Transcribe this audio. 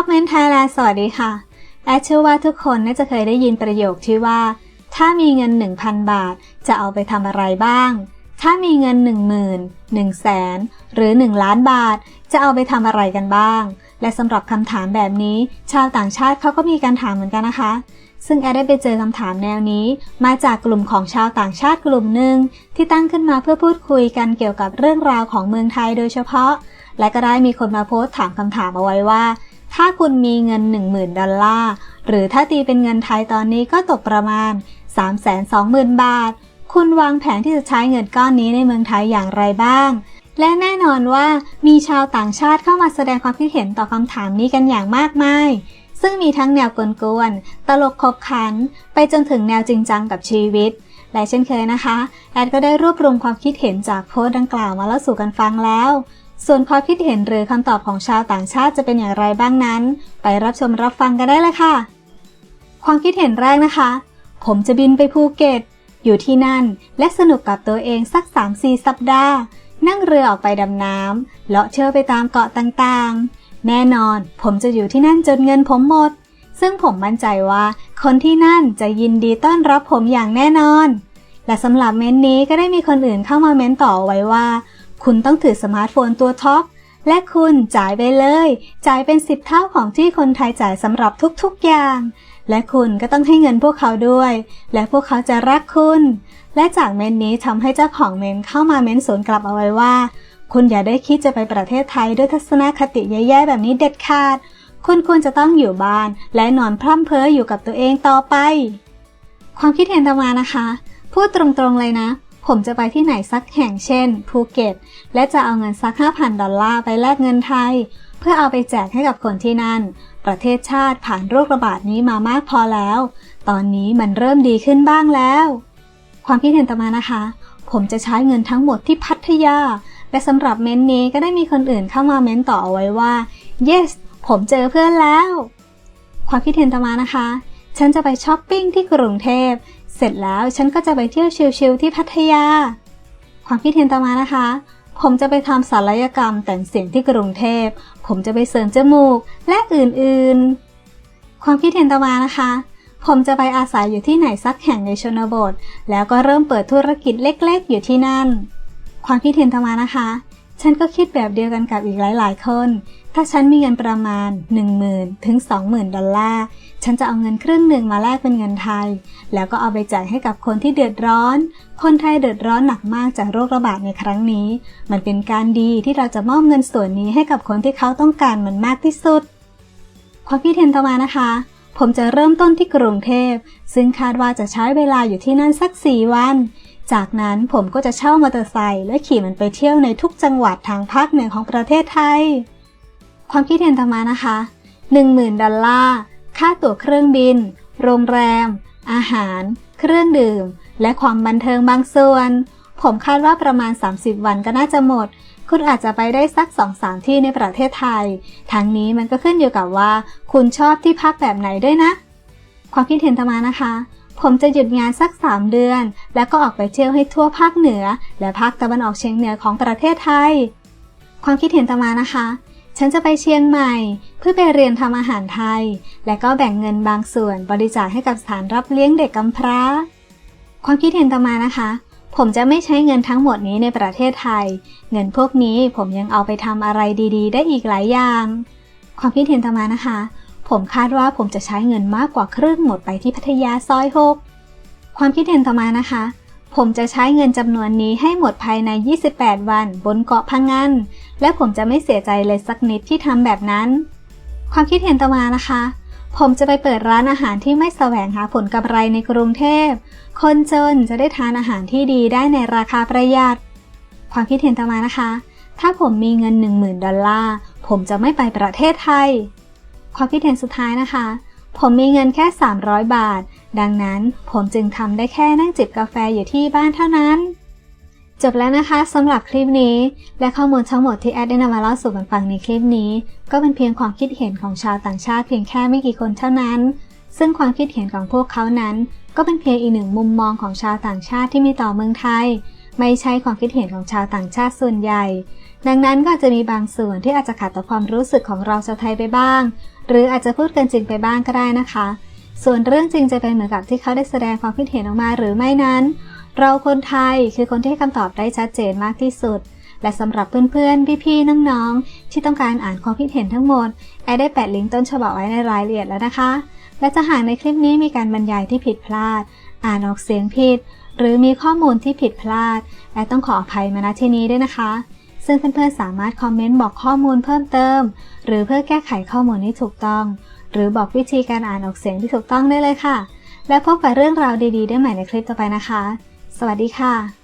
Top Men Thailand สวัสดีค่ะ แอดเชื่อว่าทุกคนน่าจะเคยได้ยินประโยคที่ว่า ถ้ามีเงิน 1,000 บาท จะเอาไปทำอะไรบ้าง ถ้ามีเงิน 10,000 1แสนหรือ 1 ล้านบาท จะเอาไปทำอะไรกันบ้าง และสำหรับคำถามแบบนี้ ชาวต่างชาติเขาก็มีการถามเหมือนกันนะคะซึ่งแอดได้ไปเจอคำถามแนวนี้ มาจากกลุ่มของชาวต่างชาติกลุ่มหนึ่งที่ตั้งขึ้นมาเพื่อพูดคุยกันเกี่ยวกับเรื่องราวของเมืองไทยโดยเฉพาะ และก็ได้มีคนมาโพสต์ถามคำถามเอาไว้ว่า ถ้าคุณมีเงิน 10,000 ดอลลาร์ หรือถ้าตีเป็นเงินไทยตอนนี้ก็ตกประมาณ 320,000 บาท คุณวางแผนที่จะใช้เงินก้อนนี้ในเมืองไทยอย่างไรบ้าง และแน่นอนว่ามีชาวต่างชาติเข้ามาแสดงความคิดเห็นต่อคำถามนี้กันอย่างมากมาย ซึ่งมีทั้งแนวกวนๆ ตลกขบขัน ไปจนถึงแนวจริงจังกับชีวิต และเช่นเคยนะคะ แอดก็ได้รวบรวมความคิดเห็นจากโพสต์ดังกล่าวมาเล่าสู่กันฟังแล้ว ส่วนความคิดเห็นหรือคำตอบของชาวต่างชาติจะเป็นอย่างไรบ้างนั้น ไปรับชมรับฟังกันได้เลยค่ะ ความคิดเห็นแรกนะคะ ผมจะบินไปภูเก็ต อยู่ที่นั่นและสนุกกับตัวเองสัก 3-4 สัปดาห์ นั่งเรือออกไปดำน้ำเลาะเชื่อไปตามเกาะต่างๆ แน่นอนผมจะอยู่ที่นั่นจนเงินผมหมด ซึ่งผมมั่นใจว่า คนที่นั่นจะยินดีต้อนรับผมอย่างแน่นอน และสำหรับเม้นต์นี้ก็ได้มีคนอื่นเข้ามาเม้นต่อไว้ว่า คุณต้องถือสมาร์ทโฟนตัวท็อป และคุณจ่ายไปเลย จ่ายเป็นสิบเท่าของที่คนไทยจ่ายสำหรับทุกๆอย่าง และคุณก็ต้องให้เงินพวกเขาด้วย และพวกเขาจะรักคุณ และจากเมนนี้ทำให้เจ้าของเมนเข้ามาเมนสวนกลับเอาไว้ว่า คุณอย่าได้คิดจะไปประเทศไทยด้วยทัศนคติแย่ๆแบบนี้เด็ดขาด คุณควรจะต้องอยู่บ้าน และนอนพร่ำเพ้ออยู่กับตัวเองต่อไป ความคิดเห็นต่อมานะคะ พูดตรงๆเลยนะ ผมจะไปที่ไหนสักแห่งเช่นภูเก็ต และจะเอาเงินสัก 5,000 ดอลลาร์ไปแลกเงินไทย เพื่อเอาไปแจกให้กับคนที่นั่น ประเทศชาติผ่านโรคระบาดนี้มามากพอแล้ว ตอนนี้มันเริ่มดีขึ้นบ้างแล้ว ความคิดเห็นต่อมานะคะ ผมจะใช้เงินทั้งหมดที่พัทยา และสำหรับเม้นนี้ก็ได้มีคนอื่นเข้ามาเม้นต่อเอาไว้ว่า yes ผมเจอเพื่อนแล้ว ความคิดเห็นต่อมานะคะ ฉันจะไปช้อปปิ้งที่กรุงเทพ เสร็จแล้วฉันก็จะไปเที่ยวชิลๆที่พัทยา ความคิดเห็นต่อมานะคะ ผมจะไปทำศัลยกรรมแต่งเสียงที่กรุงเทพ ผมจะไปเสริมจมูกและอื่นๆ ความคิดเห็นต่อมานะคะ ผมจะไปอาศัยอยู่ที่ไหนสักแห่งในชนบท แล้วก็เริ่มเปิดธุรกิจเล็กๆ อยู่ที่นั่น ความคิดเห็นต่อมานะคะ ฉันก็คิดแบบเดียวกันกับอีกหลาย ๆ คน ถ้าฉันมีเงินประมาณ 10,000 ถึง 20,000 ดอลลาร์ ฉันจะเอาเงินครึ่งหนึ่งมาแลกเป็นเงินไทย แล้วก็เอาไปจ่ายให้กับคนที่เดือดร้อน คนไทยเดือดร้อนหนักมากจากโรคระบาดในครั้งนี้ มันเป็นการดีที่เราจะมอบเงินส่วนนี้ให้กับคนที่เขาต้องการมันมากที่สุด ความคิดเห็นต่อมานะคะ ผมจะเริ่มต้นที่กรุงเทพ ซึ่งคาดว่าจะใช้เวลาอยู่ที่นั่นสัก 4 วัน จากนั้นผมก็จะเช่ามอเตอร์ไซค์และขี่มันไปเที่ยวในทุกจังหวัดทางภาคเหนือของประเทศไทย ความคิดเห็นต่อมานะคะ 10,000 ดอลลาร์ ค่าตั๋วเครื่องบิน โรงแรม อาหาร เครื่องดื่ม และความบันเทิงบางส่วน ผมคาดว่าประมาณ 30 วันก็น่าจะหมด คุณอาจจะไปได้สัก 2-3 ที่ในประเทศไทย ทั้งนี้มันก็ขึ้นอยู่กับว่า คุณชอบที่พักแบบไหนด้วยนะ ความคิดเห็นต่อมานะคะ ผมจะหยุดงานสัก 3 เดือน แล้วก็ออกไปเที่ยวให้ทั่วภาคเหนือ และภาคตะวันออกเฉียงเหนือของประเทศไทย ความคิดเห็นต่อมานะคะ ฉันจะไปเชียงใหม่ เพื่อไปเรียนทำอาหารไทย และก็แบ่งเงินบางส่วนบริจาคให้กับสถานรับเลี้ยงเด็กกำพร้า ความคิดเห็นต่อมานะคะผมจะไม่ใช้เงินทั้งหมดนี้ในประเทศไทย เงินพวกนี้ผมยังเอาไปทำอะไรดี ๆ ได้อีกหลายอย่าง ความคิดเห็นต่อมานะคะ ผมคาดว่าผมจะใช้เงินมากกว่าครึ่งหมดไปที่พัทยาซอย6ความคิดเห็นต่อมานะคะ ผมจะใช้เงินจำนวนนี้ให้หมดภายใน 28 วัน บนเกาะพังงานและผมจะไม่เสียใจเลยสักนิดที่ทำแบบนั้น ความคิดเห็นต่อมานะคะ ผมจะไปเปิดร้านอาหารที่ไม่แสวงหาผลกำไรในกรุงเทพ คนจนจะได้ทานอาหารที่ดีได้ในราคาประหยัด ความคิดเห็นต่อมานะคะ ถ้าผมมีเงิน 10,000 ดอลลาร์ ผมจะไม่ไปประเทศไทย ความคิดเห็นสุดท้ายนะคะ ผมมีเงินแค่ 300 บาท ดังนั้นผมจึงทำได้แค่นั่งจิบกาแฟอยู่ที่บ้านเท่านั้น จบแล้วนะคะสำหรับคลิปนี้ และข้อมูลทั้งหมดที่แอดได้นำมาเล่าสู่กันฟังในคลิปนี้ ก็เป็นเพียงความคิดเห็นของชาวต่างชาติเพียงแค่ไม่กี่คนเท่านั้น ซึ่งความคิดเห็นของพวกเขานั้น ก็เป็นเพียงอีกหนึ่งมุมมองของชาวต่างชาติที่มีต่อเมืองไทย ไม่ใช่ความคิดเห็นของชาวต่างชาติส่วนใหญ่ดังนั้นก็จะมีบางส่วนที่อาจจะขัดต่อความรู้สึกของเราชาวไทยไปบ้าง หรืออาจจะพูดเกินจริงไปบ้างก็ได้นะคะ ส่วนเรื่องจริงจะเป็นเหมือนกับที่เขาได้แสดงความคิดเห็นออกมาหรือไม่นั้น เราคนไทยคือคนที่ให้คำตอบได้ชัดเจนมากที่สุด และสำหรับเพื่อนๆ พี่ๆ น้องๆ ที่ต้องการอ่านความคิดเห็นทั้งหมด แอดได้แปะลิงก์ต้นฉบับไว้ในรายละเอียดแล้วนะคะ และจะหากในคลิปนี้มีการบรรยายที่ผิดพลาด อ่านออกเสียงผิด หรือมีข้อมูลที่ผิดพลาดแอดต้องขออภัยมาณที่นี้ด้วยนะคะ ซึ่งเพื่อนๆสามารถคอมเมนต์บอกข้อมูลเพิ่มเติม หรือเพื่อแก้ไขข้อมูลที่ถูกต้อง หรือบอกวิธีการอ่านออกเสียงที่ถูกต้องได้เลยค่ะ และพบกับเรื่องราวดีๆ ได้ใหม่ในคลิปต่อไปนะคะ สวัสดีค่ะ